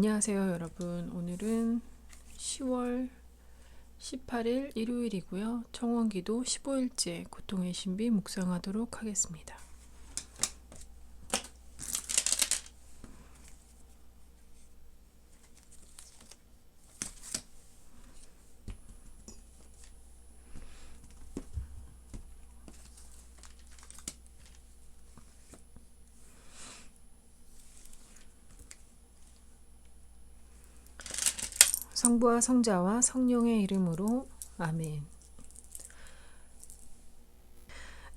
안녕하세요, 여러분. 오늘은 10월 18일 일요일이고요. 청원기도 15일째 고통의 신비 묵상하도록 하겠습니다. 성부와 성자와 성령의 이름으로 아멘.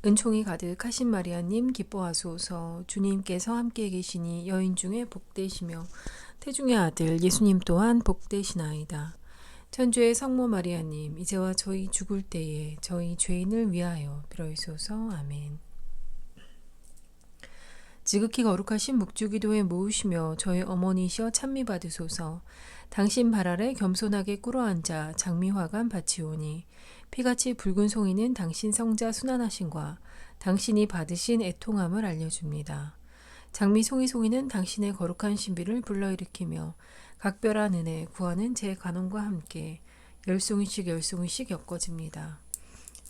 은총이 가득하신 마리아님 기뻐하소서 주님께서 함께 계시니 여인 중에 복되시며 태중의 아들 예수님 또한 복되시나이다. 천주의 성모 마리아님 이제와 저희 죽을 때에 저희 죄인을 위하여 빌어주소서 아멘. 지극히 거룩하신 묵주기도에 모으시며 저희 어머니시여 찬미 받으소서. 당신 발 아래 겸손하게 꿇어앉아 장미화관 바치오니 피같이 붉은 송이는 당신 성자 순환하신과 당신이 받으신 애통함을 알려줍니다. 장미 송이 송이는 당신의 거룩한 신비를 불러일으키며 각별한 은혜 구하는 제 간원과 함께 열송이씩 열송이씩 엮어집니다.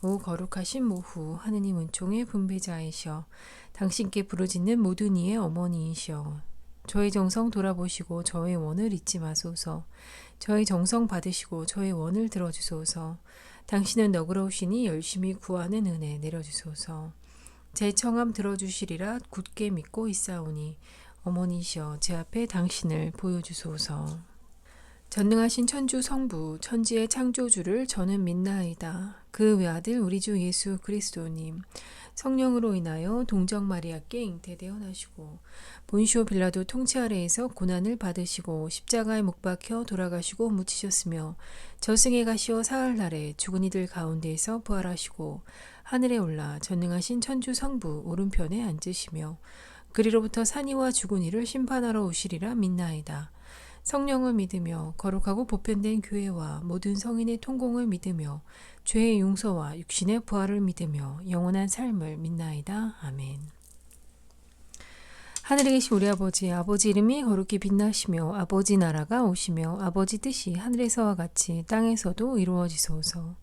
오 거룩하신 모후 하느님 은총의 분배자이셔 당신께 부르짖는 모든 이의 어머니이셔 저의 정성 돌아보시고 저의 원을 잊지 마소서. 저의 정성 받으시고 저의 원을 들어주소서. 당신은 너그러우시니 열심히 구하는 은혜 내려주소서. 제 청함 들어주시리라 굳게 믿고 있사오니 어머니시여 제 앞에 당신을 보여주소서. 전능하신 천주 성부 천지의 창조주를 저는 믿나이다. 그 외아들 우리 주 예수 그리스도님 성령으로 인하여 동정 마리아께 잉태되어 나시고 본시오 빌라도 통치 아래에서 고난을 받으시고 십자가에 못 박혀 돌아가시고 묻히셨으며 저승에 가시어 사흘 날에 죽은 이들 가운데에서 부활하시고 하늘에 올라 전능하신 천주 성부 오른편에 앉으시며 그리로부터 산이와 죽은 이를 심판하러 오시리라 믿나이다. 성령을 믿으며 거룩하고 보편된 교회와 모든 성인의 통공을 믿으며 죄의 용서와 육신의 부활을 믿으며 영원한 삶을 믿나이다. 아멘. 하늘에 계신 우리 아버지, 아버지 이름이 거룩히 빛나시며 아버지 나라가 오시며 아버지 뜻이 하늘에서와 같이 땅에서도 이루어지소서.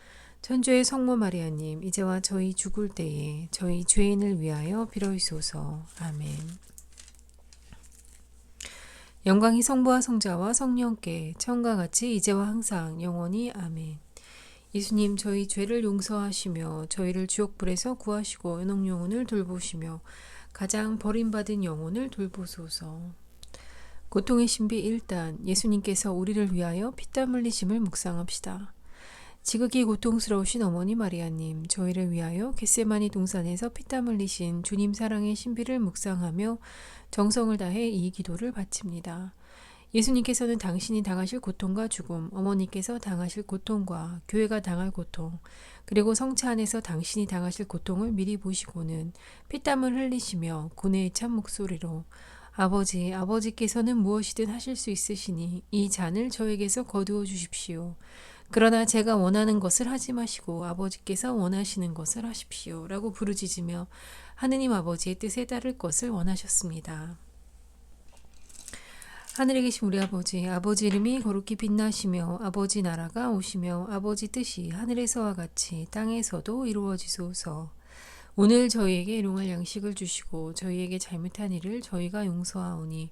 천주의 성모 마리아님, 이제와 저희 죽을 때에 저희 죄인을 위하여 빌어주소서. 아멘. 영광이 성부와 성자와 성령께 처음과 같이 이제와 항상 영원히 아멘. 예수님 저희 죄를 용서하시며 저희를 지옥불에서 구하시고 연옥 영혼을 돌보시며 가장 버림받은 영혼을 돌보소서. 고통의 신비 1단 예수님께서 우리를 위하여 피땀 흘리심을 묵상합시다. 지극히 고통스러우신 어머니 마리아님, 저희를 위하여 겟세마니 동산에서 피땀 흘리신 주님 사랑의 신비를 묵상하며 정성을 다해 이 기도를 바칩니다. 예수님께서는 당신이 당하실 고통과 죽음, 어머니께서 당하실 고통과 교회가 당할 고통, 그리고 성체 안에서 당신이 당하실 고통을 미리 보시고는 피땀을 흘리시며 고뇌의 찬 목소리로 아버지, 아버지께서는 무엇이든 하실 수 있으시니 이 잔을 저에게서 거두어 주십시오. 그러나 제가 원하는 것을 하지 마시고 아버지께서 원하시는 것을 하십시오. 라고 부르짖으며 하느님 아버지의 뜻에 따를 것을 원하셨습니다. 하늘에 계신 우리 아버지, 아버지 이름이 거룩히 빛나시며 아버지 나라가 오시며 아버지 뜻이 하늘에서와 같이 땅에서도 이루어지소서. 오늘 저희에게 일용할 양식을 주시고 저희에게 잘못한 일을 저희가 용서하오니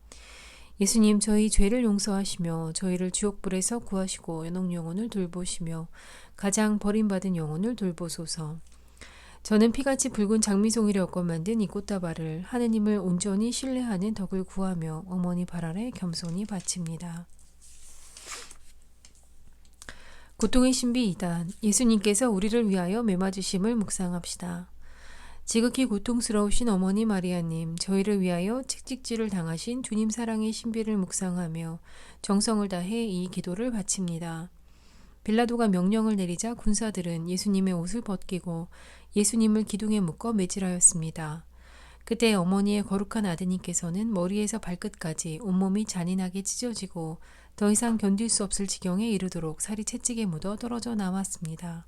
예수님 저희 죄를 용서하시며 저희를 지옥불에서 구하시고 연옥 영혼을 돌보시며 가장 버림받은 영혼을 돌보소서. 저는 피같이 붉은 장미송이를 엮어 만든 이 꽃다발을 하느님을 온전히 신뢰하는 덕을 구하며 어머니 발 아래 겸손히 바칩니다. 고통의 신비 2단 예수님께서 우리를 위하여 매맞으심을 묵상합시다. 지극히 고통스러우신 어머니 마리아님, 저희를 위하여 책찍질을 당하신 주님 사랑의 신비를 묵상하며 정성을 다해 이 기도를 바칩니다. 빌라도가 명령을 내리자 군사들은 예수님의 옷을 벗기고 예수님을 기둥에 묶어 매질하였습니다. 그때 어머니의 거룩한 아드님께서는 머리에서 발끝까지 온몸이 잔인하게 찢어지고 더 이상 견딜 수 없을 지경에 이르도록 살이 채찍에 묻어 떨어져 나왔습니다.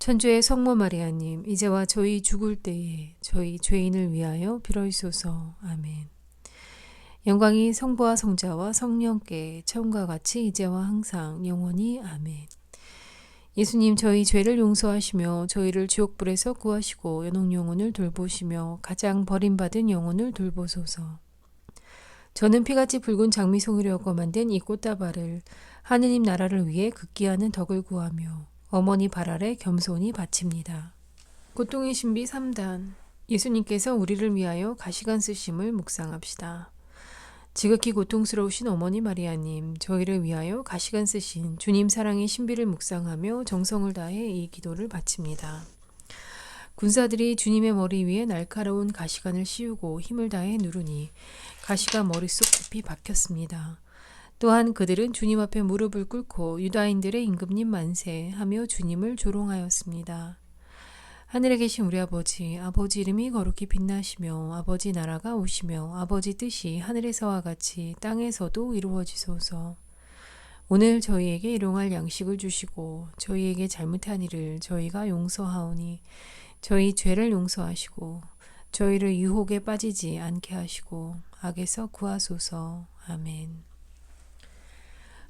천주의 성모 마리아님, 이제와 저희 죽을 때에 저희 죄인을 위하여 빌어주소서. 아멘. 영광이 성부와 성자와 성령께 처음과 같이 이제와 항상 영원히 아멘. 예수님 저희 죄를 용서하시며 저희를 지옥불에서 구하시고 연옥 영혼을 돌보시며 가장 버림받은 영혼을 돌보소서. 저는 피같이 붉은 장미송이려고 만든 이 꽃다발을 하느님 나라를 위해 극기하는 덕을 구하며 어머니 발 아래 겸손히 바칩니다. 고통의 신비 3단 예수님께서 우리를 위하여 가시관 쓰심을 묵상합시다. 지극히 고통스러우신 어머니 마리아님, 저희를 위하여 가시관 쓰신 주님 사랑의 신비를 묵상하며 정성을 다해 이 기도를 바칩니다. 군사들이 주님의 머리 위에 날카로운 가시관을 씌우고 힘을 다해 누르니 가시가 머릿속 깊이 박혔습니다. 또한 그들은 주님 앞에 무릎을 꿇고 유다인들의 임금님 만세 하며 주님을 조롱하였습니다. 하늘에 계신 우리 아버지, 아버지 이름이 거룩히 빛나시며 아버지 나라가 오시며 아버지 뜻이 하늘에서와 같이 땅에서도 이루어지소서. 오늘 저희에게 일용할 양식을 주시고 저희에게 잘못한 일을 저희가 용서하오니 저희 죄를 용서하시고 저희를 유혹에 빠지지 않게 하시고 악에서 구하소서. 아멘.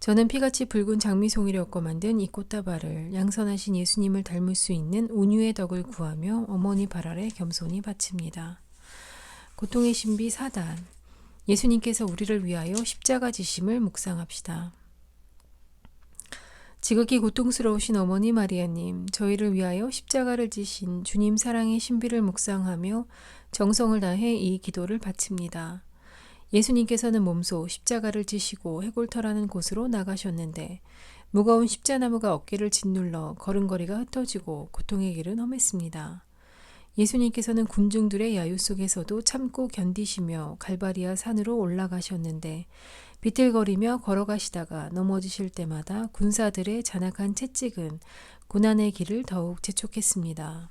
저는 피같이 붉은 장미송이를 엮어 만든 이 꽃다발을 양선하신 예수님을 닮을 수 있는 온유의 덕을 구하며 어머니 발 아래 겸손히 바칩니다. 고통의 신비 4단 예수님께서 우리를 위하여 십자가 지심을 묵상합시다. 지극히 고통스러우신 어머니 마리아님, 저희를 위하여 십자가를 지신 주님 사랑의 신비를 묵상하며 정성을 다해 이 기도를 바칩니다. 예수님께서는 몸소 십자가를 지시고 해골터라는 곳으로 나가셨는데 무거운 십자나무가 어깨를 짓눌러 걸음걸이가 흩어지고 고통의 길은 험했습니다. 예수님께서는 군중들의 야유 속에서도 참고 견디시며 갈바리아 산으로 올라가셨는데 비틀거리며 걸어가시다가 넘어지실 때마다 군사들의 잔악한 채찍은 고난의 길을 더욱 재촉했습니다.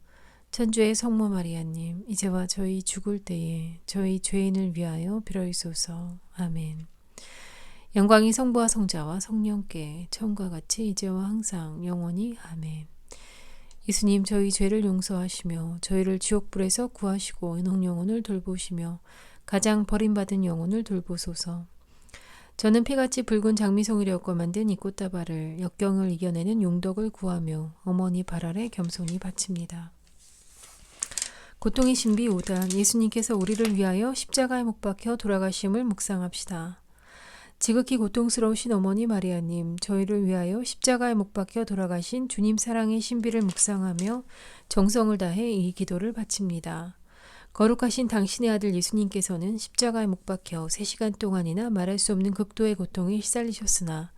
천주의 성모 마리아님, 이제와 저희 죽을 때에 저희 죄인을 위하여 빌어주소서. 아멘. 영광이 성부와 성자와 성령께 처음과 같이 이제와 항상 영원히 아멘. 예수님 저희 죄를 용서하시며 저희를 지옥불에서 구하시고 은홍 영혼을 돌보시며 가장 버림받은 영혼을 돌보소서. 저는 피같이 붉은 장미송이려고 만든 이 꽃다발을 역경을 이겨내는 용덕을 구하며 어머니 발 아래 겸손히 바칩니다. 고통의 신비 5단 예수님께서 우리를 위하여 십자가에 못 박혀 돌아가심을 묵상합시다. 지극히 고통스러우신 어머니 마리아님, 저희를 위하여 십자가에 못 박혀 돌아가신 주님 사랑의 신비를 묵상하며 정성을 다해 이 기도를 바칩니다. 거룩하신 당신의 아들 예수님께서는 십자가에 못 박혀 3시간 동안이나 말할 수 없는 극도의 고통에 시달리셨으나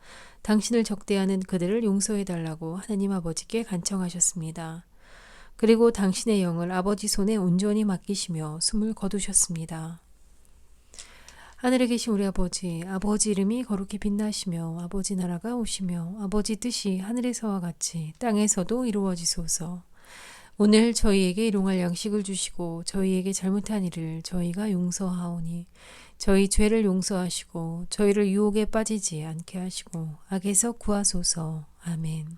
당신을 적대하는 그들을 용서해 달라고 하나님 아버지께 간청하셨습니다. 그리고 당신의 영을 아버지 손에 온전히 맡기시며 숨을 거두셨습니다. 하늘에 계신 우리 아버지, 아버지 이름이 거룩히 빛나시며 아버지 나라가 오시며 아버지 뜻이 하늘에서와 같이 땅에서도 이루어지소서. 오늘 저희에게 일용할 양식을 주시고 저희에게 잘못한 일을 저희가 용서하오니 저희 죄를 용서하시고 저희를 유혹에 빠지지 않게 하시고 악에서 구하소서. 아멘.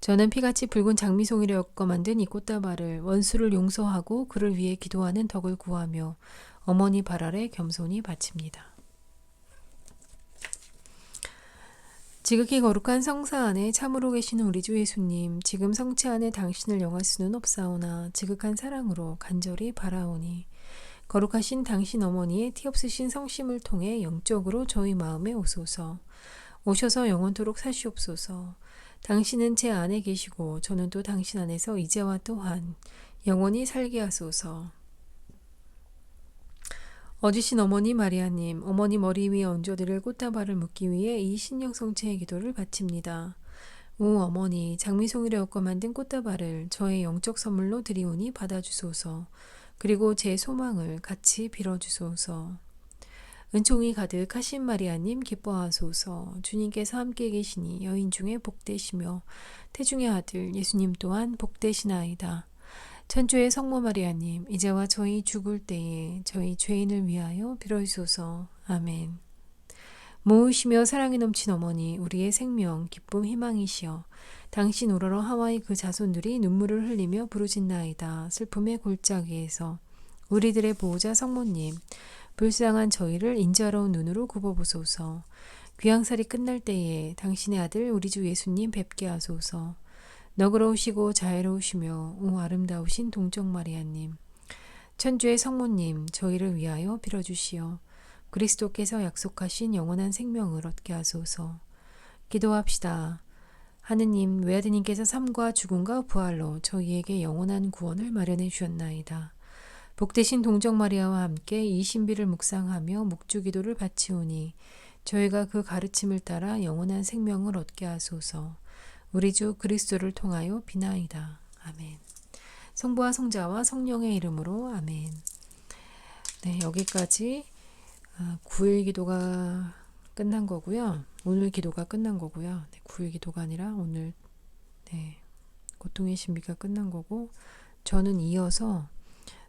저는 피같이 붉은 장미송이를 엮어 만든 이 꽃다발을 원수를 용서하고 그를 위해 기도하는 덕을 구하며 어머니 발 아래 겸손히 바칩니다. 지극히 거룩한 성사 안에 참으로 계시는 우리 주 예수님, 지금 성체 안에 당신을 영할 수는 없사오나 지극한 사랑으로 간절히 바라오니 거룩하신 당신 어머니의 티 없으신 성심을 통해 영적으로 저희 마음에 오소서. 오셔서 영원토록 사시옵소서. 당신은 제 안에 계시고 저는 또 당신 안에서 이제와 또한 영원히 살게 하소서. 어지신 어머니 마리아님, 어머니 머리 위에 얹어드릴 꽃다발을 묻기 위해 이 신령성체의 기도를 바칩니다. 오 어머니, 장미송이를 엮어 만든 꽃다발을 저의 영적 선물로 드리오니 받아주소서. 그리고 제 소망을 같이 빌어주소서. 은총이 가득하신 마리아님 기뻐하소서. 주님께서 함께 계시니 여인 중에 복되시며 태중의 아들 예수님 또한 복되시나이다. 천주의 성모 마리아님, 이제와 저희 죽을 때에 저희 죄인을 위하여 빌어주소서. 아멘. 모으시며 사랑이 넘친 어머니, 우리의 생명, 기쁨, 희망이시여. 당신 우러러 하와이 그 자손들이 눈물을 흘리며 부르짖나이다. 슬픔의 골짜기에서 우리들의 보호자 성모님, 불쌍한 저희를 인자로운 눈으로 굽어보소서. 귀양살이 끝날 때에 당신의 아들 우리 주 예수님 뵙게 하소서. 너그러우시고 자애로우시며 오 아름다우신 동정 마리아님, 천주의 성모님, 저희를 위하여 빌어주시어 그리스도께서 약속하신 영원한 생명을 얻게 하소서. 기도합시다. 하느님, 외아드님께서 삶과 죽음과 부활로 저희에게 영원한 구원을 마련해 주셨나이다. 복되신 동정 마리아와 함께 이 신비를 묵상하며 묵주 기도를 바치오니 저희가 그 가르침을 따라 영원한 생명을 얻게 하소서. 우리 주 그리스도를 통하여 비나이다. 아멘. 성부와 성자와 성령의 이름으로 아멘. 네, 여기까지 9일 기도가 끝난 거고요. 오늘 기도가 끝난 거고요. 네, 9일 기도가 아니라 오늘 네, 고통의 신비가 끝난 거고 저는 이어서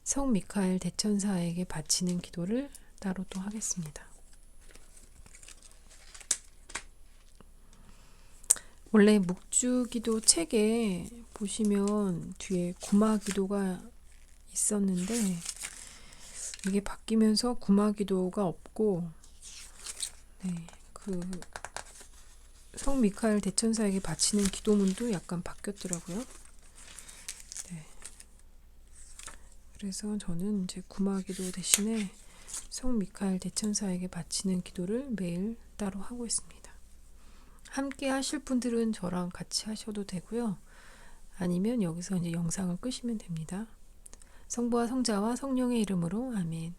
성 미카엘 대천사에게 바치는 기도를 따로 또 하겠습니다. 원래 묵주기도 책에 보시면 뒤에 구마기도가 있었는데 이게 바뀌면서 구마기도가 없고 네, 그성 미카엘 대천사에게 바치는 기도문도 약간 바뀌었더라고요. 네. 그래서 저는 이제 구마기도 대신에 성 미카엘 대천사에게 바치는 기도를 매일 따로 하고 있습니다. 함께 하실 분들은 저랑 같이 하셔도 되고요. 아니면 여기서 이제 영상을 끄시면 됩니다. 성부와 성자와 성령의 이름으로 아멘.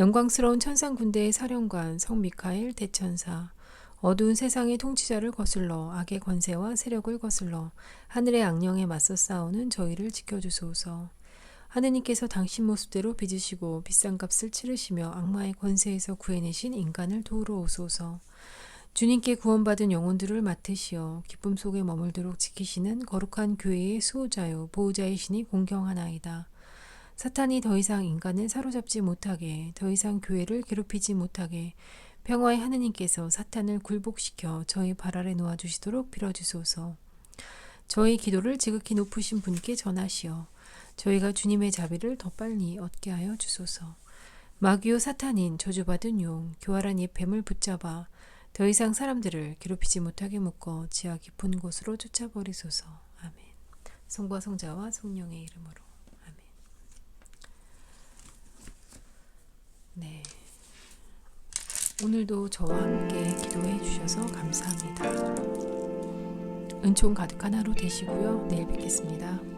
영광스러운 천상 군대의 사령관 성 미카엘 대천사 어두운 세상의 통치자를 거슬러 악의 권세와 세력을 거슬러 하늘의 악령에 맞서 싸우는 저희를 지켜주소서. 하느님께서 당신 모습대로 빚으시고 비싼 값을 치르시며 악마의 권세에서 구해내신 인간을 도우러 오소서. 주님께 구원받은 영혼들을 맡으시어 기쁨 속에 머물도록 지키시는 거룩한 교회의 수호자요 보호자이시니 공경하나이다. 사탄이 더 이상 인간을 사로잡지 못하게 더 이상 교회를 괴롭히지 못하게 평화의 하느님께서 사탄을 굴복시켜 저희 발 아래 놓아주시도록 빌어주소서. 저희 기도를 지극히 높으신 분께 전하시어 저희가 주님의 자비를 더 빨리 얻게 하여 주소서. 마귀오 사탄인 저주받은 용 교활한 이 뱀을 붙잡아 더 이상 사람들을 괴롭히지 못하게 묶어 지하 깊은 곳으로 쫓아버리소서. 아멘. 성과 성자와 성령의 이름으로. 아멘. 네. 오늘도 저와 함께 기도해 주셔서 감사합니다. 은총 가득한 하루 되시고요. 내일 뵙겠습니다.